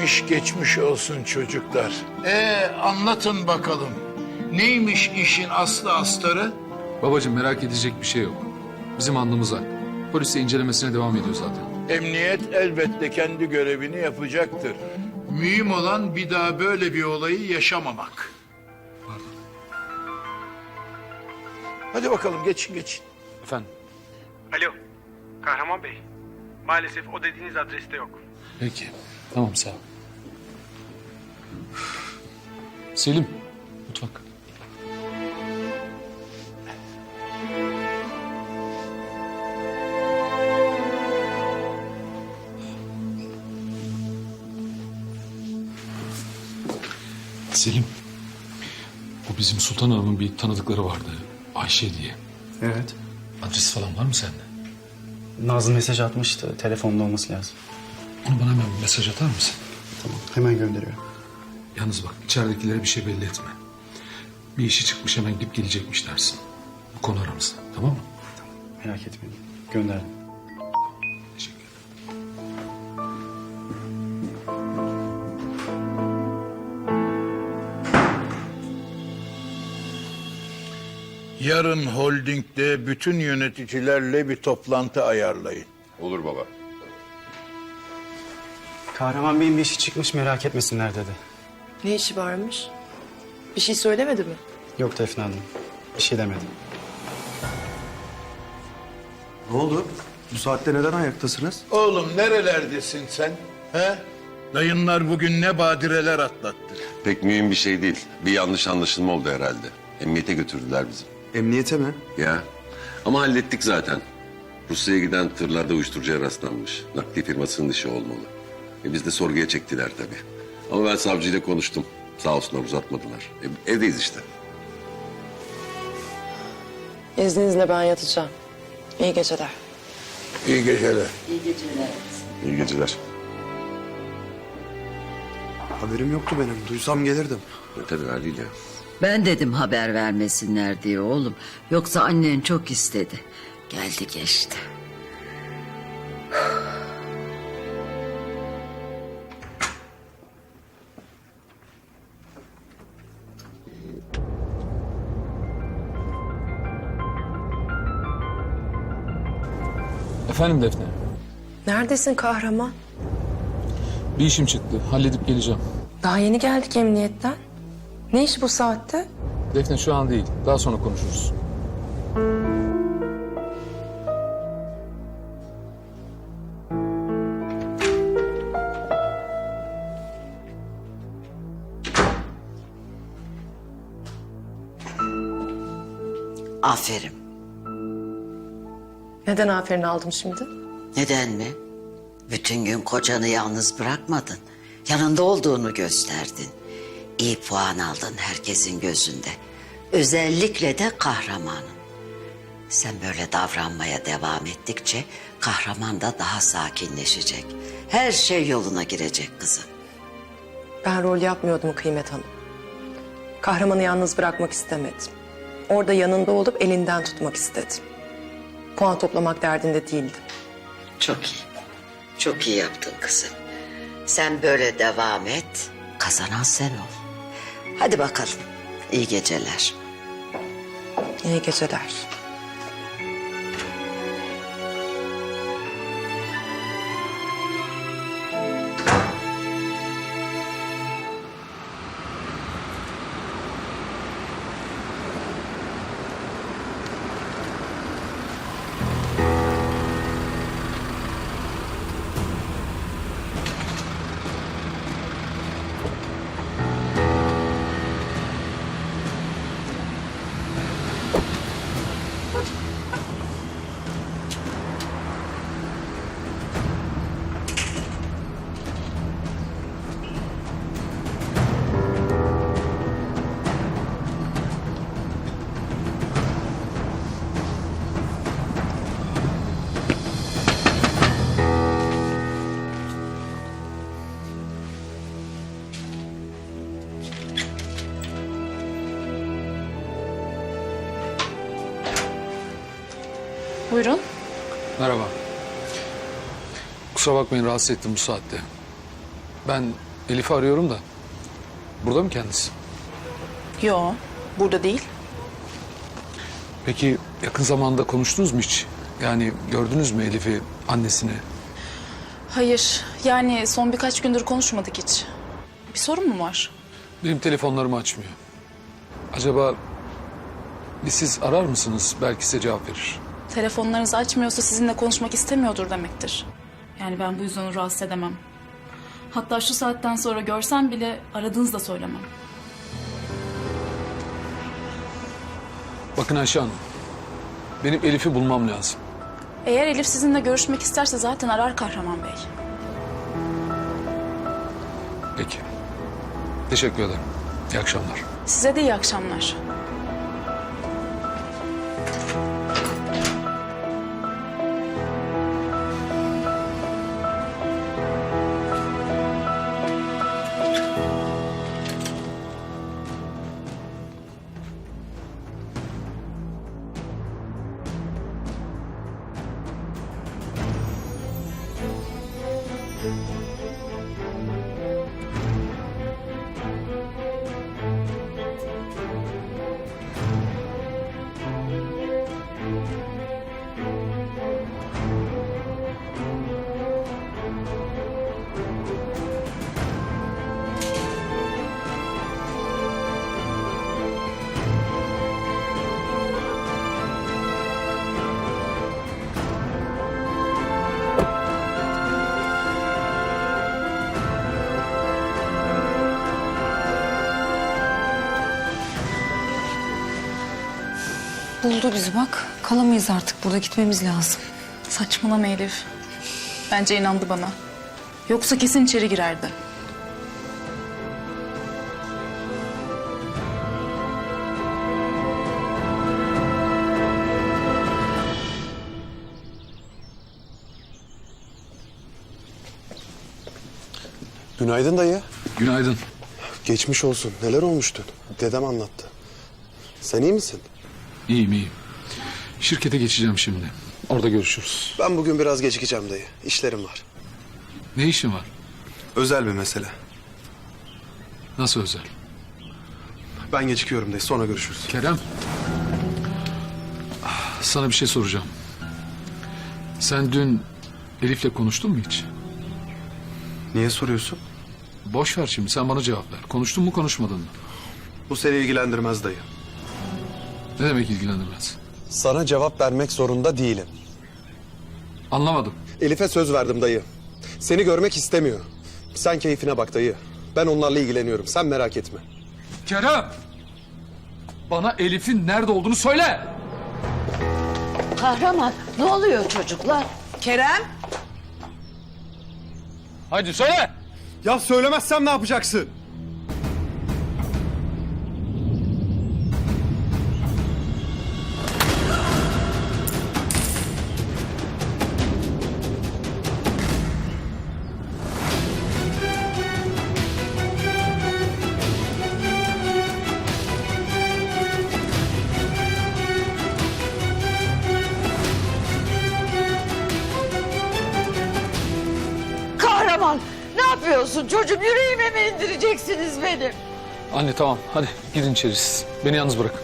Neymiş geçmiş olsun çocuklar. Ee anlatın bakalım. Neymiş işin aslı astarı? Babacığım merak edecek bir şey yok. Bizim alnımız ak. Polis de incelemesine devam ediyor zaten. Emniyet elbette kendi görevini yapacaktır. Mühim olan bir daha böyle bir olayı yaşamamak. Hadi bakalım geçin geçin. Efendim? Alo, Kahraman Bey. Maalesef o dediğiniz adreste yok. Peki. Tamam sağ ol. Selim. Mutfak. Selim. Bu bizim Sultan Hanım'ın bir tanıdıkları vardı. Ayşe diye. Evet. Adresi falan var mı sende? Nazlı mesaj atmıştı. Telefonda olması lazım. Onu bana hemen bir mesaj atar mısın? Tamam. Hemen gönderiyor. Yalnız bak içeridekilere bir şey belli etme. Bir işi çıkmış hemen gidip gelecekmiş dersin. Bu konu aramızda tamam mı? Merak etmeyin. Gönderdim. Teşekkür ederim. Yarın holdingde bütün yöneticilerle bir toplantı ayarlayın. Olur baba. Kahraman Bey'in bir işi çıkmış merak etmesinler dedi. Ne işi varmış? Bir şey söylemedi mi? Yok Defne Hanım. Bir şey demedi. Ne oldu? Bu saatte neden ayaktasınız? Oğlum nerelerdesin sen? He? Dayınlar bugün ne badireler atlattı. Pek mühim bir şey değil. Bir yanlış anlaşılma oldu herhalde. Emniyete götürdüler bizi. Emniyete mi? Ya. Ama hallettik zaten. Rusya'ya giden tırlarda uyuşturucuya rastlanmış. Nakli firmasının işi olmalı. E biz de sorguya çektiler tabii. Ama ben savcıyla konuştum. Sağ olsunlar uzatmadılar. E, evdeyiz işte. İzninizle ben yatacağım. İyi geceler. İyi geceler. İyi geceler. Haberim yoktu benim. Duysam gelirdim. E, tabii haliyle. Ben dedim haber vermesinler diye oğlum. Yoksa annen çok istedi. Geldi geçti. Efendim Defne. Neredesin kahraman? Bir işim çıktı. Halledip geleceğim. Daha yeni geldik emniyetten. Ne iş bu saatte? Defne şu an değil. Daha sonra konuşuruz. Aferin. Neden aferin aldım şimdi? Neden mi? Bütün gün kocanı yalnız bırakmadın. Yanında olduğunu gösterdin. İyi puan aldın herkesin gözünde. Özellikle de kahramanın. Sen böyle davranmaya devam ettikçe kahraman da daha sakinleşecek. Her şey yoluna girecek kızım. Ben rol yapmıyordum Kıymet Hanım. Kahramanı yalnız bırakmak istemedim. Orada yanında olup elinden tutmak istedim. Puan toplamak derdinde değildim. Çok iyi. Çok iyi yaptın kızım. Sen böyle devam et. Kazanan sen ol. Hadi bakalım. İyi geceler. İyi geceler. Buyurun. Merhaba. Kusura bakmayın rahatsız ettim bu saatte. Ben Elif'i arıyorum da. Burada mı kendisi? Yo, burada değil. Peki yakın zamanda konuştunuz mu hiç? Yani gördünüz mü Elif'i, annesini? Hayır, yani son birkaç gündür konuşmadık hiç. Bir sorun mu var? Benim telefonlarımı açmıyor. Acaba bir siz arar mısınız? Belki size cevap verir. Telefonlarınızı açmıyorsa sizinle konuşmak istemiyordur demektir. Yani ben bu yüzden onu rahatsız edemem. Hatta şu saatten sonra görsem bile aradığınızı da söylemem. Bakın Ayşe Hanım. Benim Elif'i bulmam lazım. Eğer Elif sizinle görüşmek isterse zaten arar Kahraman Bey. Peki. Teşekkür ederim. İyi akşamlar. Size de iyi akşamlar. Buldu bizi bak. Kalamayız artık burada gitmemiz lazım. Saçmalama Elif. Bence inandı bana. Yoksa kesin içeri girerdi. Günaydın dayı. Günaydın. Geçmiş olsun. Neler olmuştu? Dedem anlattı. Sen iyi misin? İyiyim iyiyim. Şirkete geçeceğim şimdi. Orada görüşürüz. Ben bugün biraz gecikeceğim dayı. İşlerim var. Ne işin var? Özel bir mesele. Nasıl özel? Ben gecikiyorum dayı. Sonra görüşürüz. Kerem. Sana bir şey soracağım. Sen dün Elif'le konuştun mu hiç? Niye soruyorsun? Boş ver şimdi sen bana cevap ver. Konuştun mu konuşmadın mı? Bu seni ilgilendirmez dayı. Ne demek ilgilendirmez? Sana cevap vermek zorunda değilim. Anlamadım. Elif'e söz verdim dayı. Seni görmek istemiyor. Sen keyfine bak dayı. Ben onlarla ilgileniyorum. Sen merak etme. Kerem! Bana Elif'in nerede olduğunu söyle! Kahraman ne oluyor çocuklar? Kerem. Hadi söyle! Ya söylemezsem ne yapacaksın? Ne yapıyorsun çocuğum yüreğime mi indireceksiniz benim? Anne tamam hadi gidin içeri siz. Beni yalnız bırakın.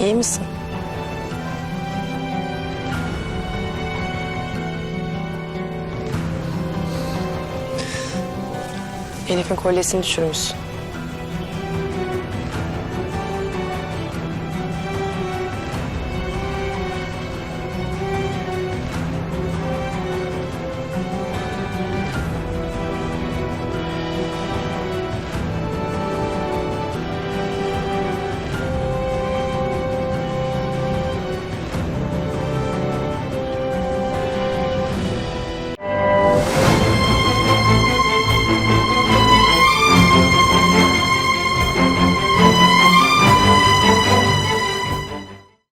İyi misin? Elif'in kolyesini düşürmüşsün.